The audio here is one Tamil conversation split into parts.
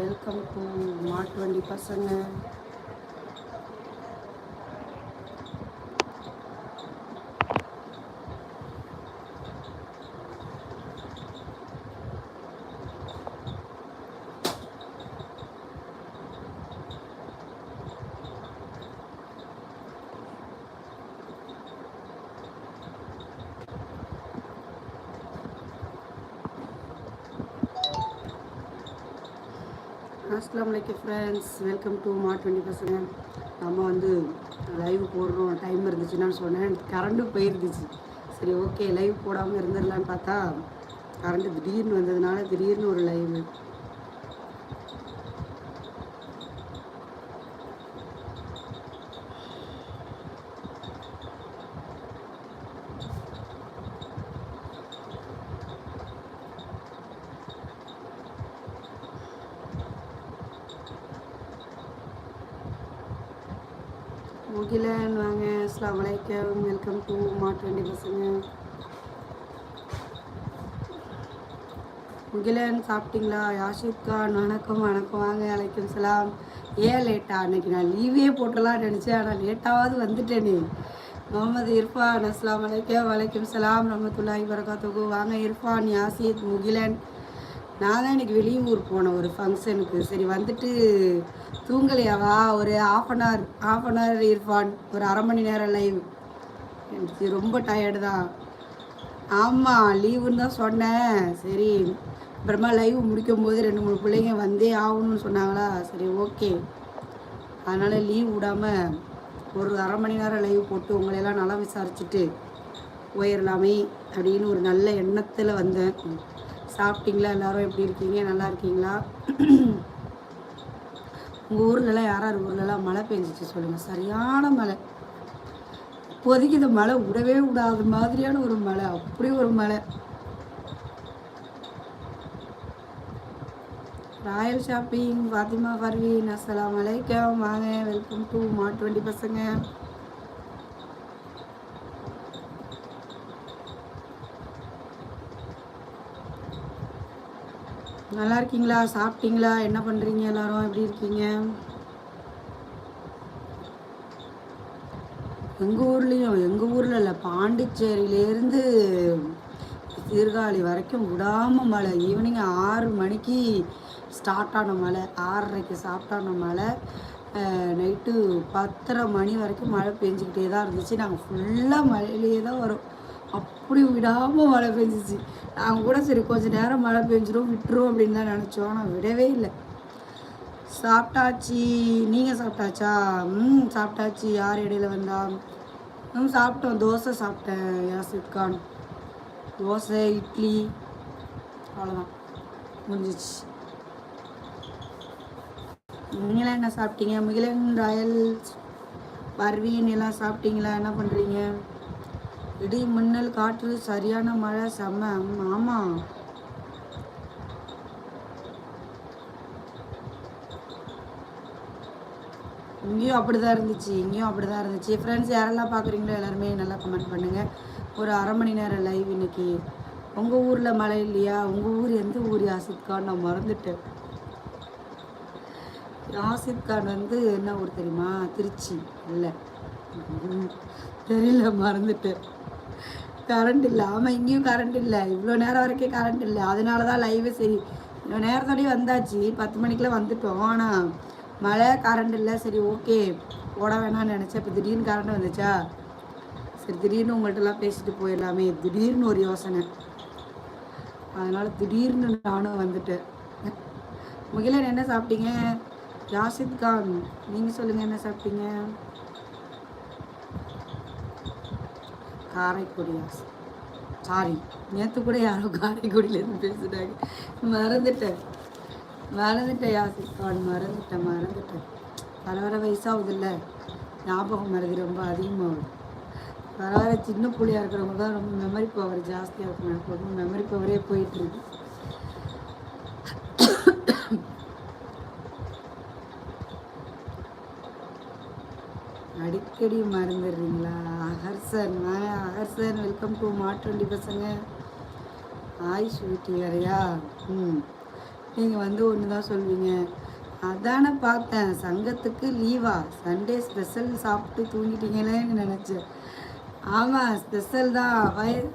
வெல்கம் டு மாட்டு வண்டி பசங்க அஸ்லாம் வலைக்கம் ஃப்ரெண்ட்ஸ் வெல்கம் டு மா டுவெண்ட்டி பசங்க நம்ம வந்து லைவ் போடுறோம். டைம் இருந்துச்சுன்னு சொன்னேன். கரண்ட்டு போயிருந்துச்சு. சரி ஓகே லைவ் போடாமல் இருந்துடலான்னு பார்த்தா கரண்ட்டு திடீர்னு வந்ததுனால திடீர்னு ஒரு லைவ் முகிலன் வாங்க அஸ்லாம் வலைக்கம் வெல்கம் டு மாட்டு வண்டி பசங்க. முகிலன் சாப்பிட்டீங்களா? யாஷித் கான் வணக்கம் வணக்கம். வாங்க அலைக்கும் சலாம். ஏன் லேட்டா? அன்னைக்கு நான் லீவே போட்டலாம் நினச்சேன். ஆனால் லேட்டாவது வந்துட்டேனே. முகமது இர்ஃபான் அஸ்லாம் வலைக்கம் வலைக்கும் சலாம். ரமத்துல்லாஹி வரகாத்துக்கு வாங்க இர்ஃபான் யாசித் முகிலன். நான் தான் இன்னைக்கு வெளியூர் போனேன் ஒரு ஃபங்க்ஷனுக்கு சரி வந்துட்டு தூங்கலையாவா? ஒரு half an hour half an hour இருப்பான். ஒரு அரை மணி நேரம் லைவ் எனக்கு ரொம்ப டயர்டு தான். ஆமாம் லீவுன்னு தான் சொன்னேன். சரி அப்புறமா லைவ் முடிக்கும் போது ரெண்டு மூணு பிள்ளைங்க வந்தே ஆகணும்னு சொன்னாங்களா? சரி ஓகே அதனால் லீவ் விடாமல் ஒரு அரை மணி நேரம் லைவ் போட்டு உங்களையெல்லாம் நல்லா விசாரிச்சுட்டு போயிடலாமே அப்படின்னு ஒரு நல்ல எண்ணத்தில் வந்தேன். சாப்பிட்டீங்களா? எல்லாரும் எப்படி இருக்கீங்க? நல்லா இருக்கீங்களா? உங்கள் ஊர்லலாம் யார் யார் ஊர்லலாம் மழை பெஞ்சிச்சு சொல்லுங்கள் சரியான மழை. இப்போதைக்கு இந்த மழை விடவே விடாத மாதிரியான ஒரு மழை. அப்படி ஒரு மழை. ராயல் ஷாப்பிங் ஃபாத்திமா பர்வீன் அஸ்லாம் வலைக்கம் வாங்க வெல்கம் டு மாட்டு டுவெண்ட்டி பசங்க. நல்லா இருக்கீங்களா? சாப்பிட்டீங்களா? என்ன பண்ணுறீங்க எல்லாரும்? எப்படி இருக்கீங்க? எங்கள் ஊர்லேயும் எங்கள் ஊரில் இல்லை பாண்டிச்சேரியிலேருந்து சீர்காழி வரைக்கும் விடாமல் மழை. ஈவினிங் ஆறு மணிக்கு ஸ்டார்ட் ஆன மழை. ஆறரைக்கு ஸ்டார்ட் ஆன மழை. நைட்டு பத்தரை மணி வரைக்கும் மழை பெஞ்சிக்கிட்டே தான் இருந்துச்சு. நாங்கள் ஃபுல்லாக மழையிலேயே தான் வரோம். அப்படி விடாமல் மழை பெஞ்சிச்சு. நாங்கள் கூட சரி கொஞ்சம் நேரம் மழை பெஞ்சிடும் விட்டுரும் அப்படின்னு தான் நினச்சோம். ஆனால் விடவே இல்லை. சாப்பிட்டாச்சு. நீங்கள் சாப்பிட்டாச்சா? ம் சாப்பிட்டாச்சு. யார் இடையில வந்தா? ம் சாப்பிட்டோம். தோசை சாப்பிட்டேன். யாசித் கான். தோசை இட்லி அவ்வளோதான் முடிஞ்சிச்சு. நீங்களாம் என்ன சாப்பிட்டீங்க? மிகிலன் ராயல் பர்வீன் எல்லாம் சாப்பிட்டீங்களா? என்ன பண்ணுறீங்க இடி மின்னல் காற்று சரியான மழை செம்ம ஆமாம் இங்கேயும் அப்படி தான் இருந்துச்சு இங்கேயும் அப்படி தான் இருந்துச்சு. ஃப்ரெண்ட்ஸ் யாரெல்லாம் பார்க்குறீங்களோ எல்லாருமே நல்லா கமெண்ட் பண்ணுங்கள் ஒரு அரை மணி நேரம் லைவ் இன்னைக்கு. உங்கள் ஊரில் மழை இல்லையா? உங்கள் ஊர் எந்த ஊர்? யாசித் கான்? நான் மறந்துட்டேன். யாசித் கான் வந்து என்ன ஊர் தெரியுமா? திருச்சி. இல்லை. தெரியல மறந்துட்டேன். கரண்ட் இல்லை. ஆமாம் இங்கேயும் கரண்ட் இல்லை. இவ்வளோ நேரம் வரைக்கும் கரண்ட் இல்லை. அதனால தான் லைவு சரி. இவ்வளோ நேரத்தோடய வந்தாச்சு. பத்து மணிக்கெலாம் வந்துட்டோம். ஆனால் மழை கரண்ட் இல்லை. சரி ஓகே போட வேணாம்னு நினச்சேன். இப்போ திடீர்னு கரண்ட் வந்துச்சா? சரி திடீர்னு உங்கள்கிட்டலாம் பேசிட்டு போயிடலாமே. திடீர்னு ஒரு யோசனை. அதனால் திடீர்னு நானும் வந்துட்டேன். முகிலன் என்ன சாப்பிட்டீங்க? யாசித் கான். நீங்கள் சொல்லுங்கள் என்ன சாப்பிட்டீங்க? காரைக்குடி. சாரி நேற்று கூட யாரோ காரைக்குடியிலேருந்து பேசிட்டாங்க. மறந்துட்டேன். மறந்துட்டேன் யாசித் கான் மறந்துட்டேன் மறந்துட்டேன். வர வர வயசாகுதுல்ல. ஞாபகம் மறதி ரொம்ப அதிகமாகுது. வர வர சின்ன புள்ளியாக இருக்கிறவங்க தான் ரொம்ப மெமரி பவர் ஜாஸ்தியாக இருக்கும் எனக்கு ரொம்ப மெமரி பவரே போயிட்டுருக்கு அடிக்கடி மறந்துடுறீங்களா? அகர்சன் அகர் அகர்சன் வெல்கம் டு மாட்டுண்டி பசங்க. ஆய் ஸ்வீட்டி வேறையா ம். நீங்கள் வந்து ஒன்று தான் சொல்வீங்க. அதானே பார்த்தேன். சங்கத்துக்கு லீவா சண்டே ஸ்பெஷல் சாப்பிட்டு தூங்கிட்டீங்களேன்னு நினச்சேன். ஆமாம் ஸ்பெஷல் தான். வய-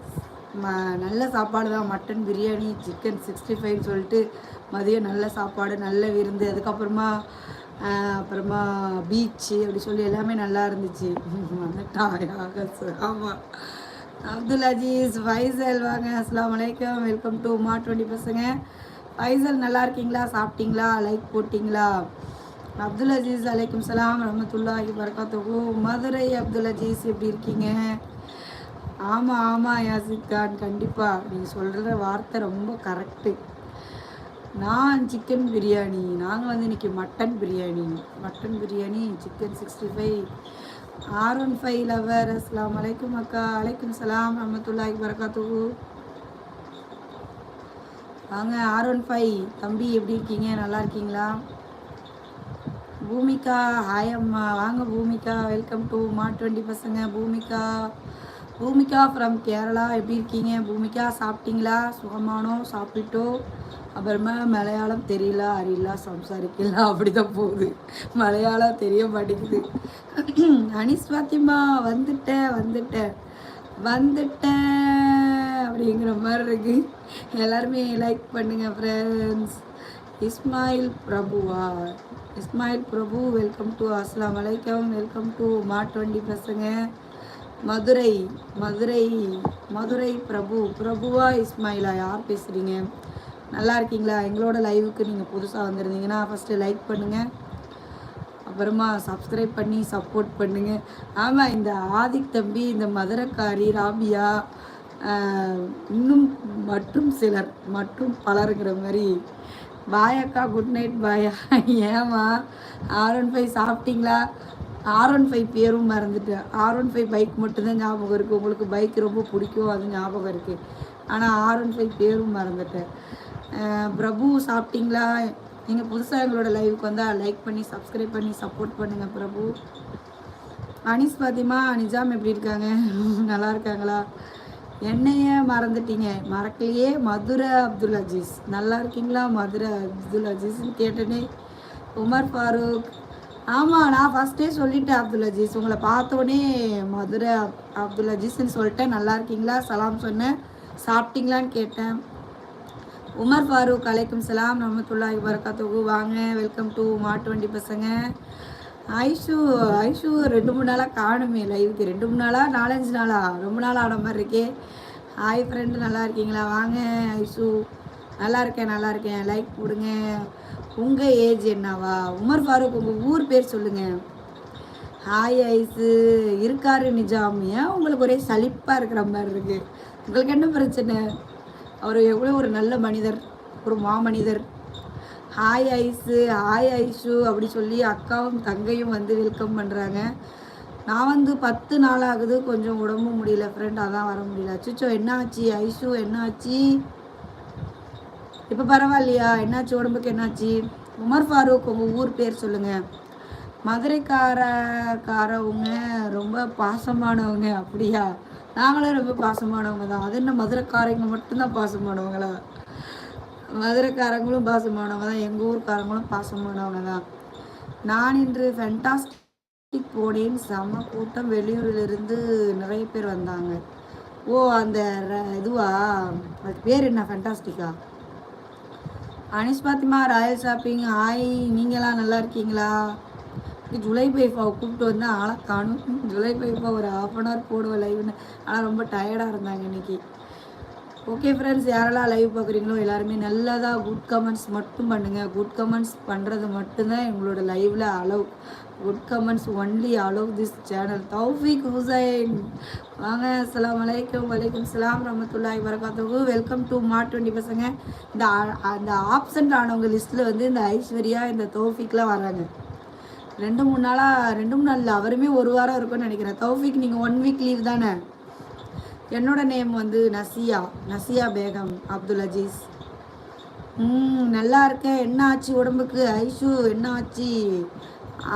ம- நல்ல சாப்பாடு தான். மட்டன் பிரியாணி சிக்கன் சிக்ஸ்டி ஃபைவ்னு சொல்லிட்டு மதியம் நல்ல சாப்பாடு நல்ல விருந்து. அதுக்கப்புறமா அப்புறமா பீச்சு அப்படி சொல்லி எல்லாமே நல்லா இருந்துச்சு. ஆமாம் அப்துல் அஜீஸ் ஃபைசல் வாங்க அஸ்லாம் வலைக்கம் வெல்கம் டு மா டுவெண்ட்டி பசங்க. ஃபைசல் நல்லா இருக்கீங்களா? சாப்பிட்டீங்களா? லைக் போட்டிங்களா? அப்துல் அஜீஸ் அலைக்கும் சலாம் ரஹமத்துல்லாஹி வரகாத்தகு மதுரை அப்துல் அஜீஸ் எப்படி இருக்கீங்க? ஆமாம் ஆமாம் யாசிக் கான் கண்டிப்பாக நீங்கள் சொல்கிற வார்த்தை ரொம்ப கரெக்டு நான் சிக்கன் பிரியாணி நாங்கள் வந்து இன்றைக்கி mutton biryani mutton biryani chicken sixty five R one five lover அஸ்லாம் வலைக்கும் அக்கா. அலைக்கும் சலாம் ரஹமத்துல்லாஹி வரகாத்துஹு வாங்க ஆர் ஒன் ஃபைவ் தம்பி எப்படி இருக்கீங்க? நல்லா இருக்கீங்களா? பூமிகா ஹாய் அம்மா. வாங்க பூமிகா. வெல்கம் டு மா டுவெண்ட்டி பசங்க. பூமிகா பூமிகா ஃப்ரம் கேரளா எப்படி இருக்கீங்க? பூமிகா சாப்பிட்டீங்களா? சுகமானோ சாப்பிட்டோ? அப்புறமா மலையாளம் தெரியல அறியல சம்சாரிக்கலாம் அப்படி தான் போகுது. மலையாளம் தெரிய மாட்டேங்குது. அனிஸ் பாத்திமா வந்துட்டேன் வந்துட்டேன் வந்துட்டேன் அப்படிங்கிற மாதிரி இருக்கு. எல்லாருமே லைக் பண்ணுங்க ஃப்ரெண்ட்ஸ் இஸ்மாயில் பிரபுவா? இஸ்மாயில் பிரபு வெல்கம் டு அஸ்லாம் வலைக்கம் வெல்கம் டு மாட்டுவண்டி பசங்க. மதுரை மதுரை மதுரை பிரபு பிரபுவா இஸ்மாயிலா யார் பேசுகிறீங்க நல்லா இருக்கீங்களா? எங்களோட லைவுக்கு நீங்கள் புதுசாக வந்திருந்தீங்கன்னா ஃபஸ்ட்டு லைக் பண்ணுங்கள் அப்புறமா சப்ஸ்கிரைப் பண்ணி சப்போர்ட் பண்ணுங்கள் ஆமாம் இந்த ஆதிக் தம்பி இந்த மதுரக்காரி ராபியா இன்னும் மற்றும் சிலர் மற்றும் பலருங்கிற மாதிரி. பாய் அக்கா குட் நைட் பாயா. ஏமா ஆர் ஒன் ஃபைவ் சாப்பிட்டீங்களா? ஆர் ஒன் ஃபைவ் பேரும் மறந்துட்டேன். ஆர் ஒன் ஃபைவ் பைக் மட்டும்தான் ஞாபகம் இருக்குது உங்களுக்கு பைக் ரொம்ப பிடிக்கும் அது ஞாபகம் இருக்குது ஆனால் ஆர் ஒன் ஃபைவ் பேரும் மறந்துட்டேன். பிரபு சாப்பிட்டீங்களா? நீங்கள் புதுசாக எங்களோட லைவுக்கு வந்தால் லைக் பண்ணி சப்ஸ்கிரைப் பண்ணி சப்போர்ட் பண்ணுங்கள் பிரபு. அனிஸ் பாத்திமா நிஜாம் எப்படி இருக்காங்க? நல்லா இருக்காங்களா? என்னைய மறந்துட்டீங்க. மறக்கலையே மதுரை அப்துல் அஜீஸ். நல்லா இருக்கீங்களா? மதுரை அப்துல் அஜீஸ்ன்னு கேட்டேனே. உமர் ஃபாரூக் ஆமாம் நான் ஃபஸ்ட்டே சொல்லிட்டேன் அப்துல் அஜீஸ். உங்களை பார்த்தோன்னே மதுரை அப்துல் அஜீஸ்ன்னு சொல்லிட்டேன். நல்லா இருக்கீங்களா? சலாம் சொன்னேன். சாப்பிட்டீங்களான்னு கேட்டேன். உமர் ஃபாரூக் அலைக்கும் சலாம். ரஹமத்துல்லாஹி வரகாத்துக்கு வாங்க வெல்கம் டு மாட்டு வண்டி பசங்க. ஐஷு ஐஷு ரெண்டு மூணு நாளாக காணுமே லைவுக்கு ரெண்டு மூணு நாளா நாலஞ்சு நாளா? ரொம்ப நாள் ஆன மாதிரி இருக்கே. ஹாய் ஃப்ரெண்டு நல்லா இருக்கீங்களா? வாங்க ஐஷு நல்லா இருக்கேன் நல்லா இருக்கேன். லைக் போடுங்க. உங்கள் ஏஜ் என்னவா? உமர் ஃபாரூக் உங்கள் ஊர் பேர் சொல்லுங்கள் ஹாய் ஐஸு. இருக்காரு நிஜாம். ஏன் உங்களுக்கு ஒரே சலிப்பாக இருக்கிற மாதிரி இருக்கு? உங்களுக்கு என்ன பிரச்சனை? அவர் எவ்வளோ ஒரு நல்ல மனிதர். ஒரு மாமனிதர். ஹாய் ஐஸு. ஹாய் ஐஷு. அப்படி சொல்லி அக்காவும் தங்கையும் வந்து வெல்கம் பண்ணுறாங்க நான் வந்து பத்து நாள் ஆகுது கொஞ்சம் உடம்பு முடியல ஃப்ரெண்ட் அதான் வர முடியல. அச்சுச்சோ என்ன ஆச்சு? ஐஷு என்ன ஆச்சு? இப்போ பரவாயில்லையா? என்னாச்சு? உடம்புக்கு என்னாச்சு? உமர் ஃபாரூக் உங்கள் ஊர் பேர் சொல்லுங்கள் மதுரைக்காரக்காரவங்க ரொம்ப பாசமானவங்க அப்படியா? நாங்களும் ரொம்ப பாசமானவங்க தான். அது என்ன மதுரைக்காரங்க மட்டும்தான் பாசமானவங்களா? மதுரைக்காரங்களும் பாசமானவங்க தான். எங்கள் ஊர்க்காரங்களும் பாசமானவங்க தான். நான் இன்று ஃபென்டாஸ்டிக் போனேன். செம கூட்டம். வெளியூரிலிருந்து நிறைய பேர் வந்தாங்க. ஓ அந்த இதுவா? அது பேர் என்ன? ஃபென்டாஸ்டிக்கா Anish Fathima royal shopping. Hi நீங்களாம் நல்லா இருக்கீங்களா? ஜூலை பைஃபாவை கூப்பிட்டு வந்தால் ஆளை காணும். ஜூலை பைஃபா ஒரு ஹாஃப் அன் ஹவர் போடுவேன் லைவ்னு ஆனால் ரொம்ப டயர்டாக இருந்தாங்க இன்னைக்கு. ஓகே ஃப்ரெண்ட்ஸ் யாரெல்லாம் லைவ் பார்க்குறீங்களோ எல்லாருமே நல்லதாக குட் கமெண்ட்ஸ் மட்டும் பண்ணுங்கள் குட் கமெண்ட்ஸ் பண்ணுறது மட்டும்தான் எங்களோட லைவில் allow good comments only allow this channel Taufiq Hussain வாங்க அஸ்லாம் வலைக்கம் வலைக்கம் சலாம் ரமத்துல்லாய் வரகாத்தவங்க வெல்கம் டு மார்ட் டுவெண்ட்டி பசங்க. இந்த அந்த ஆப்சண்ட் ஆனவங்க லிஸ்ட்டில் வந்து இந்த ஐஸ்வர்யா இந்த தௌஃபிக்லாம் வராங்க. ரெண்டு மூணு நாளாக ரெண்டு மூணு நாள் அவருமே ஒரு வாரம் இருக்கும்னு நினைக்கிறேன். தௌஃபிக் நீங்கள் ஒன் வீக் லீவ் தானே? என்னோட நேம் வந்து நசியா நசியா பேகம் அப்துல் அஜீஸ். ம் நல்லா இருக்கேன் என்ன ஆச்சு உடம்புக்கு? ஐஷு என்ன ஆச்சு?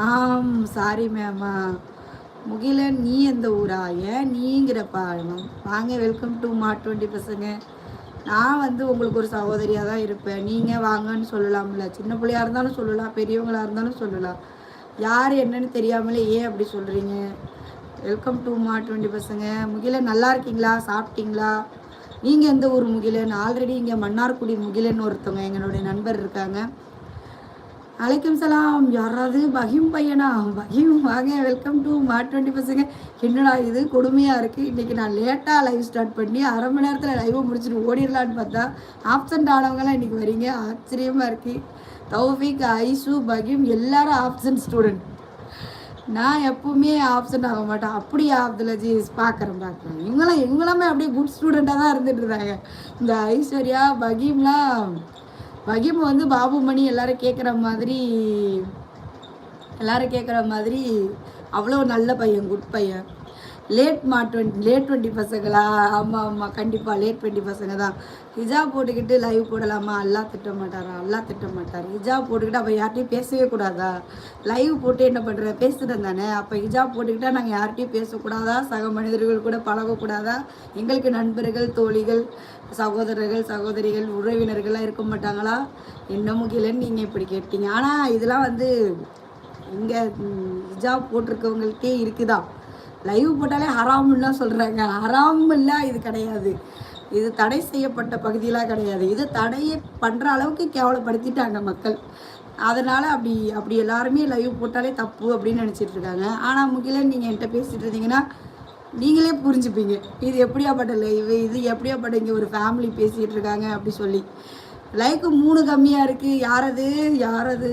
ஆம் சாரி மேமா முகிலன் நீ எந்த ஊரா? ஏன் நீங்கிறப்பா? வாங்க வெல்கம் டு மா டுவெண்ட்டி பசங்க. நான் வந்து உங்களுக்கு ஒரு சகோதரியாக தான் இருப்பேன். நீங்கள் வாங்கன்னு சொல்லலாம்ல. சின்ன பிள்ளையா இருந்தாலும் சொல்லலாம் பெரியவங்களாக இருந்தாலும் சொல்லலாம். யார் என்னன்னு தெரியாமலே ஏன் அப்படி சொல்கிறீங்க வெல்கம் டு மா டுவெண்ட்டி பசங்க. முகில நல்லா இருக்கீங்களா? சாப்பிட்டீங்களா? நீங்கள் எந்த ஊர் முகிலன் ஆல்ரெடி இங்கே மன்னார்குடி முகிலன்னு ஒருத்தவங்க எங்களுடைய நண்பர் இருக்காங்க. அலைக்கும் சலாம். யாராவது பகிம் பையனா? பகிம் வாங்க. வெல்கம் டு மா டுவெண்ட்டி பசங்க. என்னடா இது? கொடுமையாக இருக்குது இன்றைக்கி நான் லேட்டாக லைவ் ஸ்டார்ட் பண்ணி அரை மணி நேரத்தில் லைவை முடிச்சுட்டு ஓடிடலான்னு பார்த்தா ஆப்சண்ட் ஆனவங்களாம் இன்றைக்கி வரீங்க. ஆச்சரியமாக இருக்குது தௌஃபிக் ஐசு பகிம் எல்லாரும் ஆப்சன்ட் ஸ்டூடெண்ட் நான் எப்பவுமே ஆப்சண்ட் ஆக மாட்டேன். அப்படியே ஆப்துலஜி பார்க்குறேன் பார்க்குறேன். இவங்களாம் இவங்களாமே அப்படியே குட் ஸ்டூடெண்ட்டாக தான் இருந்துட்டு இருந்தாங்க இந்த ஐஸ்வர்யா பகீம்லாம் பகீம் வந்து பாபுமணி எல்லாரும் கேட்குற மாதிரி எல்லாரும் கேட்குற மாதிரி அவ்வளோ நல்ல பையன் குட் பையன். லேட் மா டுவெண்ட்டி லேட் டுவெண்ட்டி பசங்களா ஆமாம் ஆமாம் கண்டிப்பாக லேட் டுவெண்ட்டி பசங்க தான். ஹிஜாப் போட்டுக்கிட்டு லைவ் போடலாமா? அல்லா திட்ட மாட்டாரா? அல்லா திட்ட மாட்டார். ஹிஜாப் போட்டுக்கிட்டு அப்போ யார்கிட்டையும் பேசவே கூடாதா? லைவ் போட்டு என்ன பண்ணுற பேசுகிறேன் தானே. அப்போ ஹிஜாப் போட்டுக்கிட்டால் நாங்கள் யார்கிட்டையும் பேசக்கூடாதா? சக மனிதர்கள் கூட பழகக்கூடாதா? எங்களுக்கு நண்பர்கள் தோழிகள் சகோதரர்கள் சகோதரிகள் உறவினர்கள்லாம் இருக்க மாட்டாங்களா? என்ன முகிலன்னு நீங்கள் இப்படி கேட்டீங்க. ஆனால் இதெல்லாம் வந்து இங்கே ஹிஜாப் போட்டிருக்கவங்களுக்கே இருக்குதான். லைவ் போட்டாலே ஹராமுல்லாம் சொல்கிறாங்க ஹராமுல்லாம் இது கிடையாது. இது தடை செய்யப்பட்ட பகுதியெலாம் கிடையாது. இது தடையை பண்ணுற அளவுக்கு கேவலப்படுத்திட்டாங்க மக்கள். அதனால் அப்படி அப்படி எல்லாருமே லைவ் போட்டாலே தப்பு அப்படின்னு நினச்சிட்டு இருக்காங்க. ஆனால் முக்கியம் நீங்கள் என்கிட்ட பேசிட்டு இருந்தீங்கன்னா நீங்களே புரிஞ்சுப்பீங்க. இது எப்படியாப்பட்ட லைவ் இது எப்படியாப்பட்ட இங்கே ஒரு ஃபேமிலி பேசிகிட்டு இருக்காங்க அப்படி சொல்லி. லைக்கு மூணு கம்மியாக இருக்குது யாரது யாரது